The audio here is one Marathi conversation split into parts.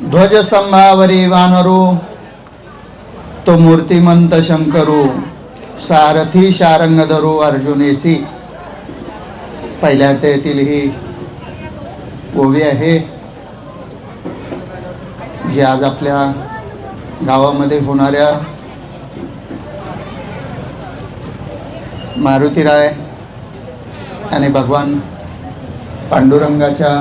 ध्वजस्तंभावरी वानरू तो मूर्तिमंत शंकरू सारथी शारंगधरू अर्जुनेसी पहिल्या तेथील ही ओवी आहे जी आज आपल्या गावामध्ये होणाऱ्या मारुतीराय आणि भगवान पांडुरंगाच्या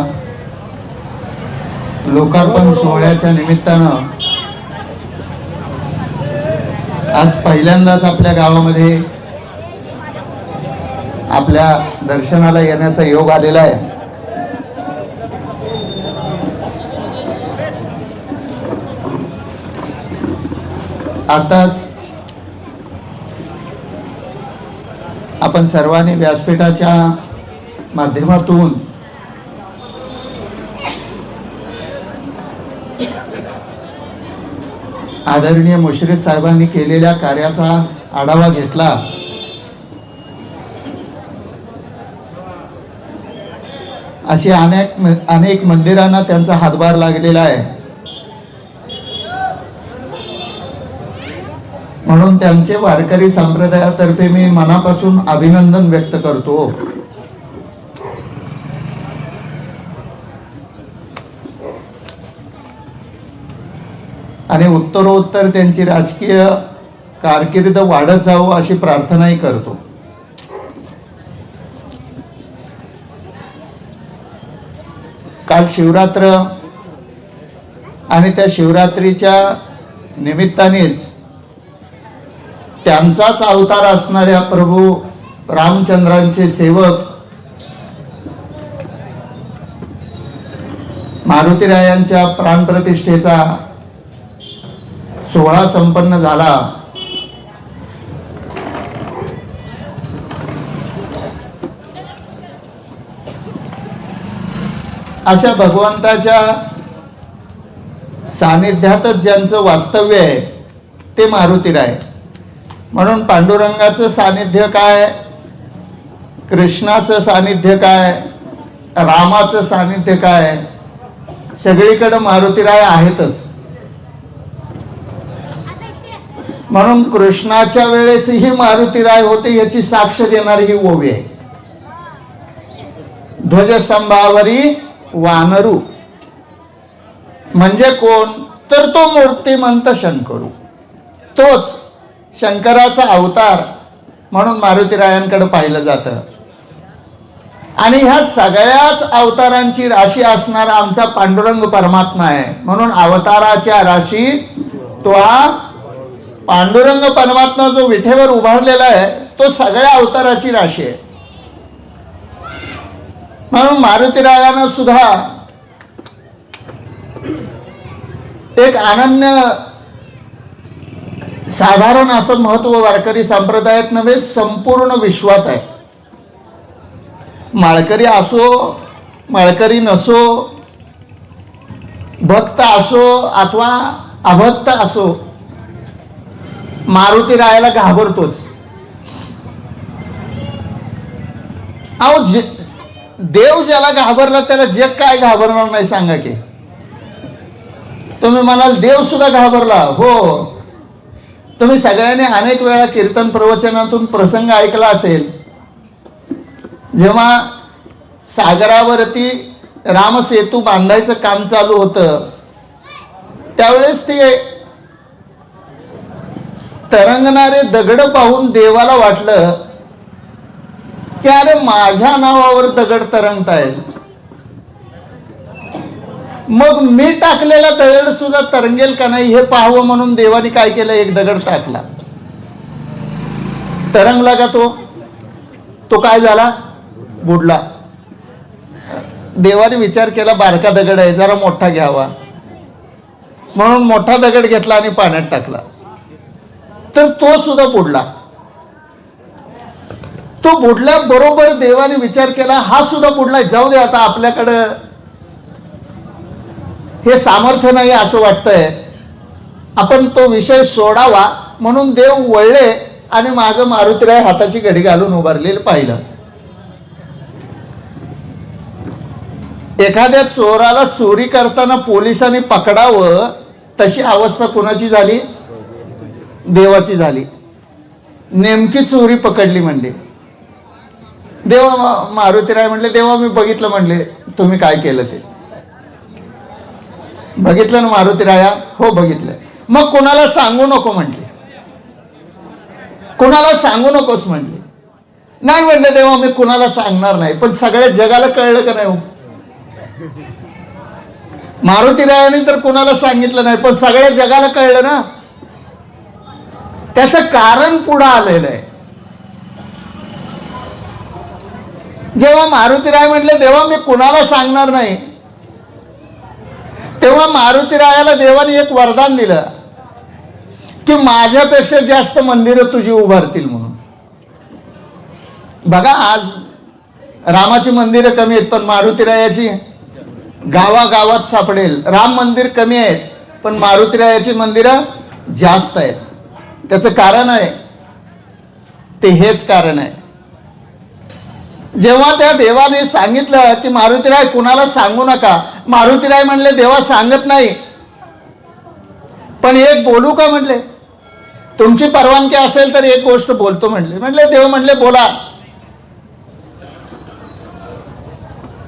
लोकार्पण सोहळ्याच्या निमित्तानं आज पहिल्यांदाच आपल्या गावामध्ये आपल्या दर्शनाला येण्याचा योग आलेला आहे. आताच आपण सर्वांनी व्यासपीठाच्या माध्यमातून आदरणीय मुश्रीफ साहेबांनी केलेल्या कार्याचा आढावा घेतला. अशी अनेक अनेक मंदिरांना त्यांचा हातभार लागलेला आहे. म्हणून त्यांचे वारकरी संप्रदायातर्फे मी मनापासून अभिनंदन व्यक्त करतो आणि उत्तरोत्तर त्यांची राजकीय कारकिर्द वाढत जावं अशी प्रार्थनाही करतो. काल शिवरात्र आणि त्या शिवरात्रीच्या निमित्तानेच त्यांचाच अवतार असणाऱ्या प्रभू रामचंद्रांचे सेवक मारुतीरायांच्या प्राणप्रतिष्ठेचा सोहळा संपन्न झाला. अशा भगवंताच्या सानिध्यातच ज्यांचं वास्तव्य आहे ते मारुतीराय म्हणून पांडुरंगाचं सानिध्य काय? कृष्णाचं सानिध्य काय? रामाचं सानिध्य काय? सगळीकडं मारुतीराय आहेतच. म्हणून कृष्णाच्या वेळेस ही मारुती राय होते याची साक्ष देणारी ही ओवी आहे. ध्वजस्तंभावरी वानरू. म्हणजे कोण? तर तो मूर्तिमंत शंकरू. तोच शंकराचा अवतार म्हणून मारुतीरायांकडे पाहिलं जातं. आणि ह्या सगळ्याच अवतारांची राशी असणारा आमचा पांडुरंग परमात्मा आहे. म्हणून अवताराच्या राशी तो हा पांडुरंग परमात्मा जो विठेवर उभारलेला आहे तो सगळ्या अवताराची राशी आहे. म्हणून मारुतीरायानं सुद्धा एक अनन्य साधारण असं महत्त्व वारकरी संप्रदायात नव्हे संपूर्ण विश्वात आहे. माळकरी असो माळकरी नसो भक्त असो अथवा अभक्त असो मारुती रायाला घाबरतोच. अहो जे देव ज्याला घाबरला त्याला जग काय घाबरणार नाही सांगा की. तुम्ही म्हणाल देव सुद्धा घाबरला. हो, हो. तुम्ही सगळ्यांनी अनेक वेळा कीर्तन प्रवचनातून प्रसंग ऐकला असेल. जेव्हा सागरावरती रामसेतू बांधायचं काम चालू होतं त्यावेळेस ते तरंगणारे दगड पाहून देवाला वाटलं की अरे माझ्या नावावर दगड तरंगतायत. मग मी टाकलेला दगड सुद्धा तरंगेल का नाही हे पाहावं म्हणून देवाने काय केलं? एक दगड टाकला. तरंगला का तो? तो काय झाला? बुडला. देवाने विचार केला बारका दगड आहे जरा मोठा घ्यावा. म्हणून मोठा दगड घेतला आणि पाण्यात टाकला. तर तो सुद्धा बुडला. तो बुडल्याबरोबर देवाने विचार केला हा सुद्धा बुडलाय जाऊ दे आता आपल्याकडं. हे सामर्थ्य नाही असं वाटतंय. आपण तो विषय सोडावा म्हणून देव वळले आणि माझं मारुतीराय हाताची घडी घालून उभारलेलं पाहिलं. एखाद्या चोराला चोरी करताना पोलिसांनी पकडावं तशी अवस्था कोणाची झाली? देवाची झाली. नेमकी चोरी पकडली म्हणले. देवा मारुती मारुतीराय म्हणले देवा मी बघितलं म्हणले तुम्ही काय केलं ते? बघितलं ना मारुतीराया हो बघितलं. मग कोणाला सांगू नको म्हटले कोणाला सांगू नकोस म्हणले. नाही म्हणले देवा मी कुणाला सांगणार नाही पण सगळ्या जगाला कळलं का नाही हो? मारुतीरायाने तर कुणाला सांगितलं नाही पण सगळ्या जगाला कळलं ना. त्याचं कारण पुढं आलेलं आहे. जेव्हा मारुतीराय म्हटले देवा मी कुणाला सांगणार नाही? तेव्हा मारुतीरायाला देवाने एक वरदान दिलं की माझ्यापेक्षा जास्त मंदिरं तुझी उभारतील म्हणून. बघा आज रामाची मंदिरं कमी आहेत पण मारुतीरायाची गावागावात सापडेल. राम मंदिर कमी आहेत पण मारुतीरायाची मंदिरं जास्त आहेत. त्याचं कारण आहे. ते हेच कारण आहे. जेव्हा त्या देवाने सांगितलं की मारुतीराय कुणाला सांगू नका? मारुतीराय म्हणले देवा सांगत नाही. पण एक बोलू का म्हणले? तुमची परवानगी असेल तर एक गोष्ट बोलतो म्हणले. म्हणले देव म्हणले बोला.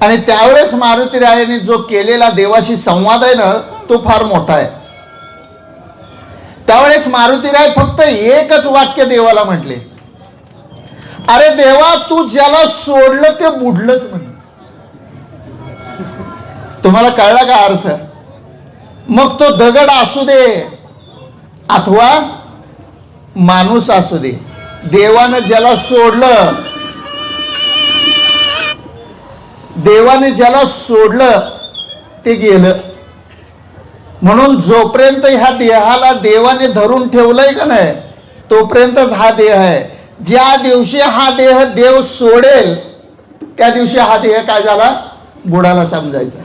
आणि त्यावेळेस मारुतीरायाने जो केलेला देवाशी संवाद आहे ना तो फार मोठा आहे. त्यावेळेस मारुतीराय फक्त एकच वाक्य देवाला म्हटले. अरे देवा तू ज्याला सोडलं ते बुडलंच म्हणे. तुम्हाला कळला का अर्थ? मग तो दगड असू दे अथवा माणूस असू दे. देवानं ज्याला सोडलं देवाने ज्याला सोडलं ते गेलं. म्हणून जोपर्यंत ह्या देहाला देवाने धरून ठेवलंय का नाही तोपर्यंतच हा देह आहे. ज्या दिवशी हा देह देव सोडेल त्या दिवशी हा देह काय झाला? बुडाला समजायचा.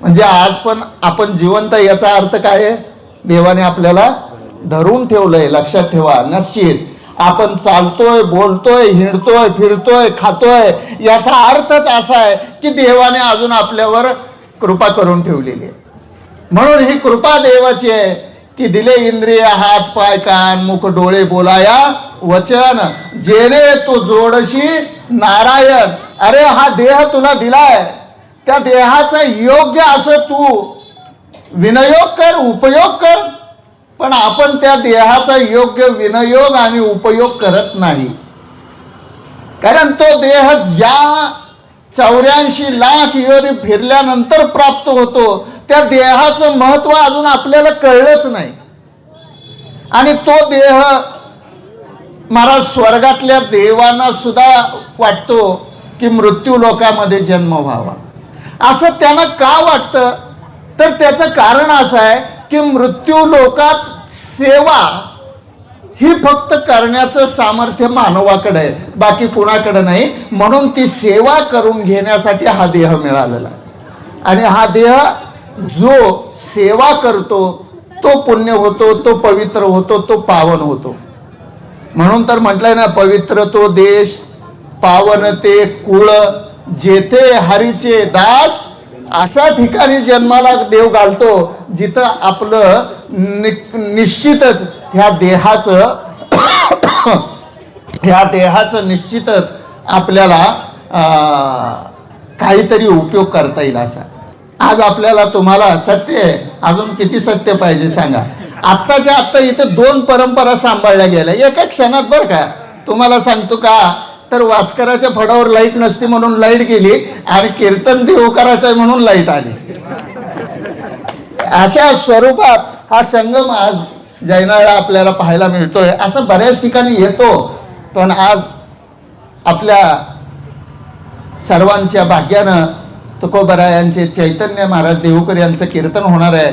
म्हणजे आज पण आपण जिवंत याचा अर्थ काय आहे? देवाने आपल्याला धरून ठेवलंय लक्षात ठेवा निश्चित. आपण चालतोय बोलतोय हिंडतोय फिरतोय खातोय याचा अर्थच असा आहे की देवाने अजून आपल्यावर कृपा करून ठेवलेली आहे. म्हणून ही कृपा देवाची आहे की दिले इंद्रिय हात पाय कान मुख डोळे बोलाया वचन. जेणे तो जोडशी नारायण. अरे हा देह तुला दिलाय. त्या देहाचा योग्य असं तू विनयोग कर उपयोग कर. पण आपण त्या देहाचा योग्य विनयोग आणि उपयोग करत नाही. कारण तो देह ज्या चौऱ्याऐंशी लाख योनी फिरल्यानंतर प्राप्त होतो त्या देहाचं महत्त्व अजून आपल्याला कळलंच नाही. आणि तो देह महाराज स्वर्गातल्या देवांना सुद्धा वाटतो की मृत्यू लोकामध्ये जन्म व्हावा. असं त्यांना का वाटतं? तर त्याचं कारण असं आहे की मृत्यू लोकात सेवा ही फक्त करण्याचं सामर्थ्य मानवाकडे आहे. बाकी कुणाकडे नाही. म्हणून ती सेवा करून घेण्यासाठी हा देह मिळालेला आहे. आणि हा देह जो सेवा करतो तो पुण्य होतो तो पवित्र होतो तो पावन होतो. म्हणून तर म्हटलंय ना पवित्र तो देश पावन ते कुळ जेथे हरीचे दास अशा ठिकाणी जन्माला देव घालतो जिथं आपलं नि- निश्चितच ह्या देहाचं ह्या देहाचं निश्चितच आपल्याला काहीतरी उपयोग करता येईल असा. आज आपल्याला तुम्हाला सत्य आहे. अजून किती सत्य पाहिजे सांगा. आत्ताच्या आत्ता इथे दोन परंपरा सांभाळल्या गेल्या. एका क्षणात बरं का तुम्हाला सांगतो का तर वास्कराच्या फडावर लाइट नसती म्हणून लाइट गेली आणि कीर्तन देव आहे म्हणून लाइट आली. अशा स्वरूपात हा संगम आज जैनाळा आपल्याला पाहायला मिळतोय. असं बऱ्याच ठिकाणी येतो. पण आज आपल्या सर्वांच्या भाग्यानं तुकोबरायांचे चैतन्य महाराज देवकर यांचं कीर्तन होणार आहे.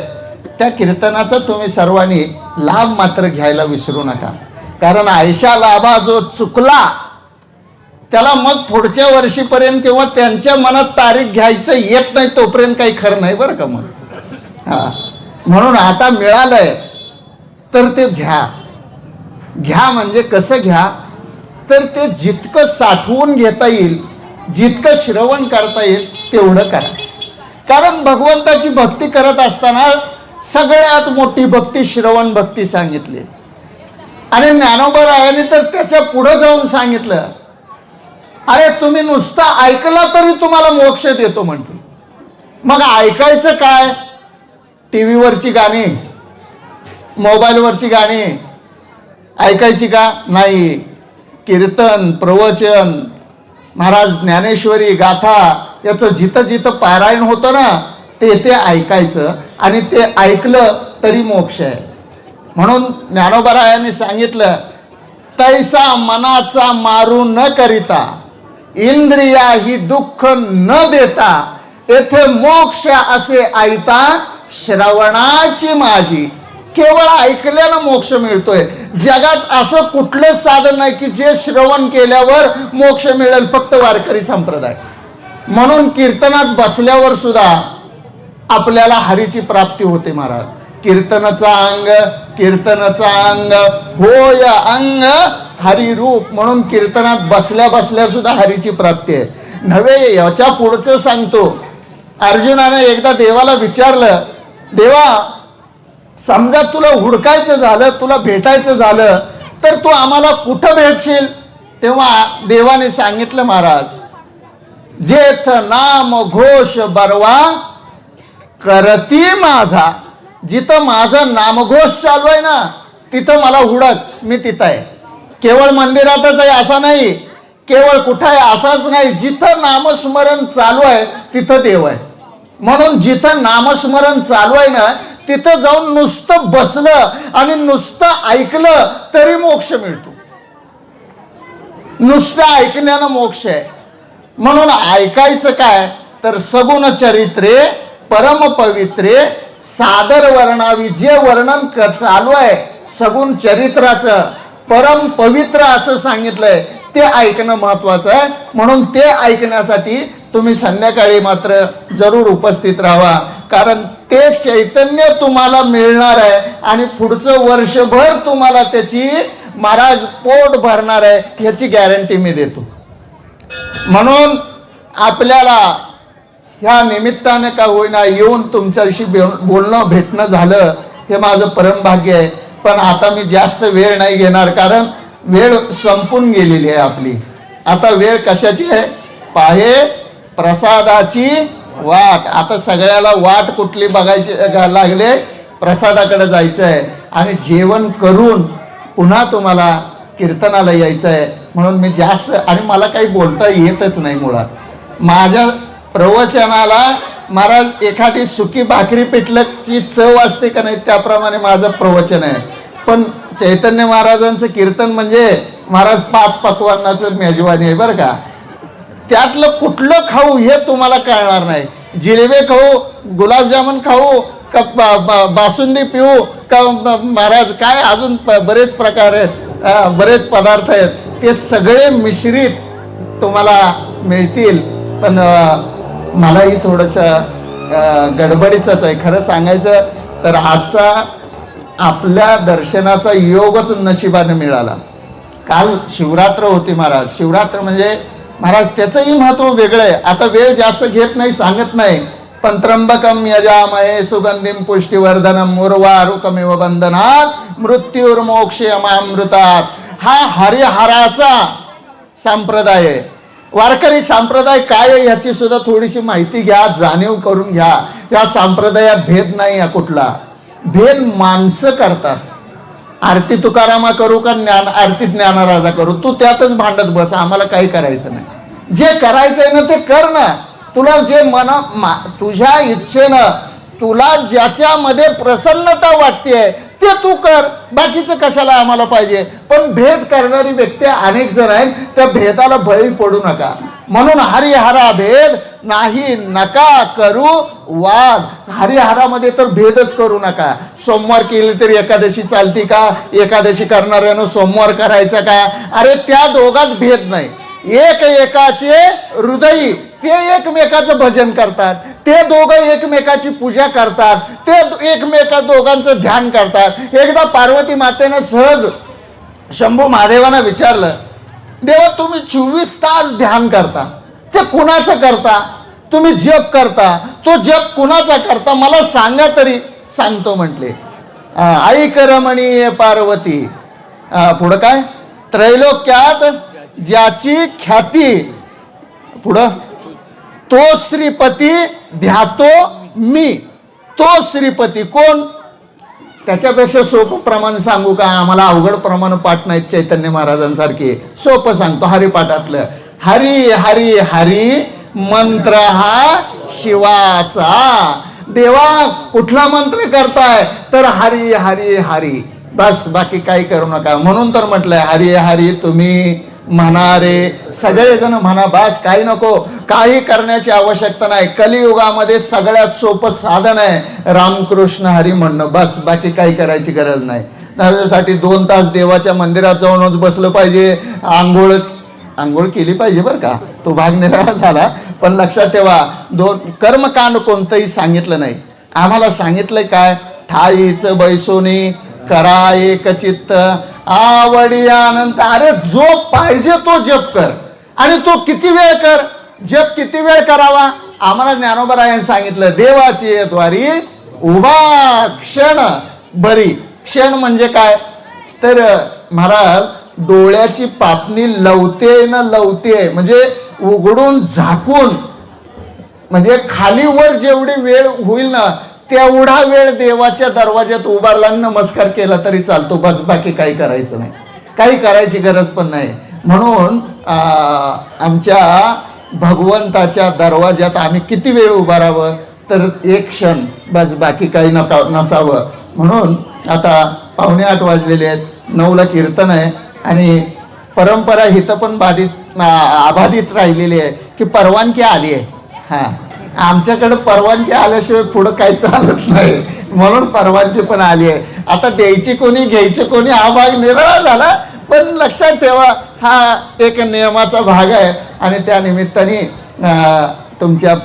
त्या कीर्तनाचा तुम्ही सर्वांनी लाभ मात्र घ्यायला विसरू नका. कारण आयशा लाभा जो चुकला त्याला मग पुढच्या वर्षीपर्यंत किंवा त्यांच्या मनात तारीख घ्यायचं येत नाही तोपर्यंत काही खरं नाही बरं का मग? हा. म्हणून आता मिळालंय तर ते घ्या. घ्या म्हणजे कसं घ्या? तर ते जितकं साठवून घेता येईल जितकं श्रवण करता येईल तेवढं करा. कारण भगवंताची भक्ती करत असताना सगळ्यात मोठी भक्ती श्रवण भक्ती सांगितली. आणि ज्ञानोबरायाने तर त्याच्या पुढं जाऊन सांगितलं. अरे तुम्ही नुसतं ऐकलं तरी तुम्हाला मोक्ष देतो म्हणतो. मग ऐकायचं काय? टी व्हीवरची गाणी मोबाईलवरची गाणी ऐकायची का? नाही. कीर्तन प्रवचन महाराज ज्ञानेश्वरी गाथा याचं जिथं जिथं पारायण होतं ना ते ते ऐकायचं आणि ते ऐकलं तरी मोक्ष आहे. म्हणून ज्ञानोबरायाने सांगितलं तैसा मनाचा मारू न करिता इंद्रिया ही दुःख न देता येथे मोक्ष असे ऐता श्रवणाची माझी केवळ ऐकल्यानं मोक्ष मिळतोय. जगात असं कुठलं साधन नाही की जे श्रवण केल्यावर मोक्ष मिळेल फक्त वारकरी संप्रदाय. म्हणून कीर्तनात बसल्यावर सुद्धा आपल्याला हरीची प्राप्ती होते महाराज. कीर्तनाचा अंग कीर्तनाचा अंग होय अंग हरिरूप. म्हणून कीर्तनात बसल्या बसल्या सुद्धा हरीची प्राप्ती आहे. नव्हे याच्या पुढचं सांगतो. अर्जुनाने एकदा देवाला विचारलं देवा समजा तुला हुडकायचं झालं तुला भेटायचं झालं तर तू आम्हाला कुठं भेटशील? तेव्हा देवाने सांगितलं महाराज जेथ नाम घोष बरवा करती माझा. जिथं माझं नामघोष चालू आहे ना तिथं मला हुडक मी तिथं आहे. केवळ मंदिरातच आहे असा नाही केवळ कुठं आहे असाच नाही जिथं नामस्मरण चालू आहे तिथं देव आहे. म्हणून जिथं नामस्मरण चालू आहे ना तिथं जाऊन नुसतं बसलं आणि नुसतं ऐकलं तरी मोक्ष मिळतो. नुसतं ऐकण्यानं मोक्ष आहे. म्हणून ऐकायचं काय? तर सगुण चरित्रे परम पवित्रे सादर वर्णावी जे वर्णन चालू आहे सगुण चरित्राचं परम पवित्र असं सांगितलंय. ते ऐकणं महत्वाचं आहे. म्हणून ते ऐकण्यासाठी तुम्ही संध्याकाळी मात्र जरूर उपस्थित राहा. कारण ते चैतन्य तुम्हाला मिळणार आहे आणि पुढचं वर्षभर तुम्हाला त्याची महाराज पोट भरणार आहे ह्याची गॅरंटी मी देतो. म्हणून आपल्याला ह्या निमित्ताने का होईना येऊन तुमच्याशी बोलणं भेटणं झालं हे माझं परमभाग्य आहे. पण आता मी जास्त वेळ नाही घेणार कारण वेळ संपून गेलेली आहे आपली. आता वेळ कशाची आहे? पाहे प्रसादाची वाट. आता सगळ्याला वाट कुठली बघायची लागले? प्रसादाकडे जायचं आहे. आणि जेवण करून पुन्हा तुम्हाला कीर्तनाला यायचं आहे. म्हणून मी जास्त आणि मला काही बोलता येतच नाही मुळात. माझ्या प्रवचनाला महाराज एखादी सुकी भाकरी पिठल्याची चव असते का नाही? त्याप्रमाणे माझं प्रवचन आहे. पण चैतन्य महाराजांचं कीर्तन म्हणजे महाराज पाच पकवानाचं मेजवानी आहे बरं का. त्यातलं कुठलं खाऊ हे तुम्हाला कळणार नाही. जिलेबे खाऊ गुलाबजामुन खाऊ का बा बासुंदी पिऊ का महाराज काय अजून प- बरेच प्रकार आहेत बरेच पदार्थ आहेत. ते सगळे मिश्रित तुम्हाला मिळतील. पण मलाही थोडंसं गडबडीचंच आहे. खरं सांगायचं तर आजचा आपल्या दर्शनाचा योगच नशिबाने मिळाला. काल शिवरात्र होती महाराज. शिवरात्र म्हणजे महाराज त्याचंही महत्त्व वेगळं आहे आता वेळ जास्त घेत नाही सांगत नाही. पण त्र्यंबकम यजामहे सुगंधिम पुष्टीवर्धनम मुर्वारुकमेव बंधनात मृत्युर्मोक्ष अमामृतात. हा हरिहराचा संप्रदाय आहे. वारकरी संप्रदाय काय आहे याची सुद्धा थोडीशी माहिती घ्या जाणीव करून घ्या. या संप्रदायात भेद नाही आहे कुठला. भेद माणसं करतात. आरती तुकारामा करू का ज्ञान आरती ज्ञानराजा करू? तू त्यातच भांडत बस आम्हाला काही करायचं नाही. जे करायचंय ना ते कर ना. तुला जे मन मा- तुझ्या इच्छेनं तुला ज्याच्यामध्ये प्रसन्नता वाटते ते तू कर. बाकीचं कशाला आम्हाला पाहिजे? पण भेद करणारी व्यक्ती अनेक जण आहेत त्या भेदाला बळी पडू नका. म्हणून हरिहरा भेद नाही नका करू वाद. हरिहरामध्ये तर भेदच करू नका. सोमवार केली तरी एकादशी चालती का? एकादशी करणाऱ्यानं सोमवार करायचा का? अरे त्या दोघात भेद नाही. एक एकाचे हृदयी ते एकमेकाचं भजन करतात. ते दोघं एकमेकाची पूजा करतात. ते एकमेका दोघांचं ध्यान करतात. एकदा पार्वती मातेनं सहज शंभू महादेवांना विचारलं देवा तुम्ही चोवीस तास ध्यान करता? ते कुणाचं करता? तुम्ही जप करता तो जप कुणाचा करता मला सांगा तरी सांगतो म्हटले. ऐक रमणीय पार्वती. पुढं काय? त्रैलोक्यात ज्याची ख्याती पुढं? तो श्रीपती ध्यातो मी. तो श्रीपती कोण? त्याच्यापेक्षा सोपं प्रमाण सांगू का? आम्हाला अवघड प्रमाण पाठ नाहीत चैतन्य महाराजांसारखे. सोपं सांगतो हरिपाठातलं. हरी हरी हरी मंत्र हा शिवाचा. देवा कुठला मंत्र करताय? तर हरी हरी हरी. बस बाकी काही करू नका. म्हणून तर म्हटलंय हरी हरी तुम्ही म्हणा रे सगळेजण म्हणा बस काही नको. काही करण्याची आवश्यकता नाही. कलियुगामध्ये सगळ्यात सोपं साधन आहे रामकृष्ण हरी म्हणणं. बस बाकी काही करायची गरज नाही. त्याच्यासाठी दोन तास देवाच्या मंदिरात जाऊनच बसलं पाहिजे. आंघोळच आंघोळ केली पाहिजे बरं का? तो भाग निराळा झाला. पण लक्षात ठेवा दोन कर्मकांड कोणतंही सांगितलं नाही. आम्हाला सांगितलंय काय? ठाईचं बैसोनी करा एक चित्त. आवडी आनंद. अरे जो पाहिजे तो जप कर. आणि तो किती वेळ कर? जप किती वेळ करावा? आम्हाला ज्ञानोबरायांनी सांगितलं देवाची द्वारी उभा क्षण बरी. क्षण म्हणजे काय? तर महाराज डोळ्याची पापणी लवते ना लवते. म्हणजे उघडून झाकून म्हणजे खालीवर जेवढी वेळ होईल ना तेवढा वेळ देवाच्या दरवाज्यात उभारला नमस्कार केला तरी चालतो. बस बाकी काही करायचं नाही. काही करायची गरज पण नाही. म्हणून आमच्या भगवंताच्या दरवाज्यात आम्ही किती वेळ उभारावं? तर एक क्षण. बस बाकी काही नका नसावं. म्हणून आता पावणे आठ वाजलेले आहेत. नऊला कीर्तन आहे. आणि परंपरा हिथं पण बाधित. अबाधित राहिलेली आहे की परवानगी आली आहे. हा. आमच्याकडं परवानगी आल्याशिवाय पुढं काही चालत नाही. म्हणून परवानगी पण आली आहे. आता द्यायची कोणी घ्यायची कोणी हा भाग निराळा झाला पण लक्षात ठेवा हा एक नियमाचा भाग आहे. आणि त्या निमित्ताने तुमच्या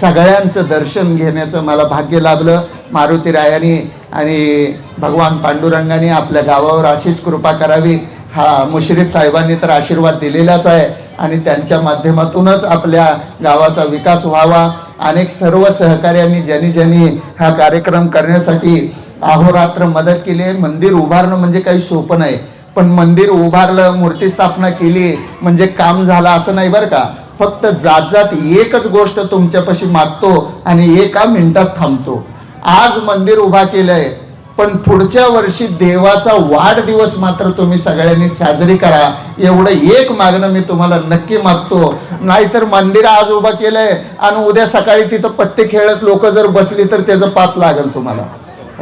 सगळ्यांचं दर्शन घेण्याचं मला भाग्य लाभलं. मारुती रायानी आणि भगवान पांडुरंगाने आपल्या गावावर अशीच कृपा करावी. हा मुश्रीफ साहेबांनी तर आशीर्वाद दिलेलाच आहे आणि त्यांच्या माध्यमातूनच आपल्या गावाचा विकास व्हावा. अनेक सर्व सहकार्यांनी ज्यांनी ज्यांनी हा कार्यक्रम करण्यासाठी अहोरात्र मदत केली आहे. मंदिर उभारणं म्हणजे काही सोपं नाही पण मंदिर उभारलं मूर्ती स्थापना केली म्हणजे काम झालं असं नाही बरं का? फक्त जात जात एकच गोष्ट तुमच्यापाशी मागतो आणि एका मिनिटात थांबतो. आज मंदिर उभा केलंय पण पुढच्या वर्षी देवाचा वाढदिवस मात्र तुम्ही सगळ्यांनी साजरी करा. एवढं एक मागणं मी तुम्हाला नक्की मागतो. नाहीतर मंदिर आज उभा केलंय आणि उद्या सकाळी तिथं पत्ते खेळत लोक जर बसली तर त्याचं पाप लागेल तुम्हाला.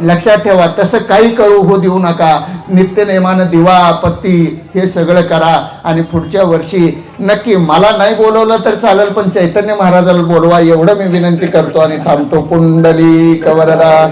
लक्षात ठेवा तसं काही करू हो देऊ नका. नित्यनेमानं दिवा पत्ती हे सगळं करा आणि पुढच्या वर्षी नक्की मला नाही बोलवलं तर चालेल पण चैतन्य महाराजाला बोलवा. एवढं मी विनंती करतो आणि थांबतो. कुंडली कवरदा.